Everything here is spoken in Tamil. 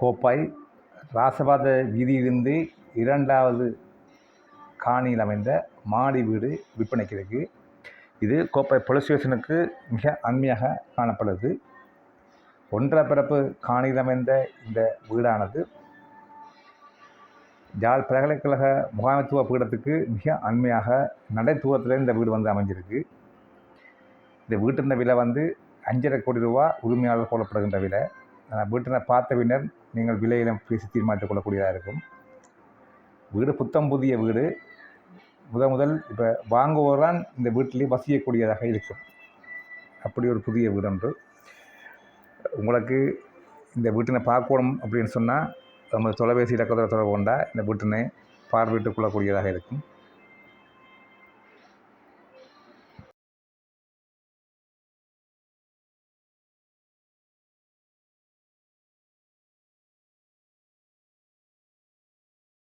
கோப்பாய் ராசபாத வீதியிலிருந்து இரண்டாவது காணியில் அமைந்த மாடி வீடு விற்பனைக்கு இருக்குது இது கோப்பை போலீஸ் ஸ்டேஷனுக்கு மிக அண்மையாக காணப்படுது. ஒன்றரை பிறப்பு காணியில் அமைந்த இந்த வீடானது ஜாழ் பல்கலைக்கழக முகாமைத்துவ பீடத்துக்கு மிக அண்மையாக நடை தூரத்தில் இந்த வீடு வந்து அமைஞ்சிருக்கு. இந்த வீட்டின் விலை வந்து அஞ்சரை கோடி ரூபா உரிமையாளர் கோலப்படுகின்ற விலை. வீட்டினை பார்த்த பின்னர் நீங்கள் விலையிலும் பேசி தீர்மானித்துக் கொள்ளக்கூடியதாக இருக்கும். வீடு புத்தம் புதிய வீடு. முத முதல் இப்போ வாங்குவோரான் இந்த வீட்டிலே வசிக்கக்கூடியதாக இருக்கும். அப்படி ஒரு புதிய வீடு ஒன்று உங்களுக்கு இந்த வீட்டினை பார்க்கணும் அப்படின்னு சொன்னால் நம்ம தொலைபேசி இலக்கத்தில் தொடர்பு கொண்டால் இந்த வீட்டினை பார்வையிட்டுக் கொள்ளக்கூடியதாக இருக்கும்.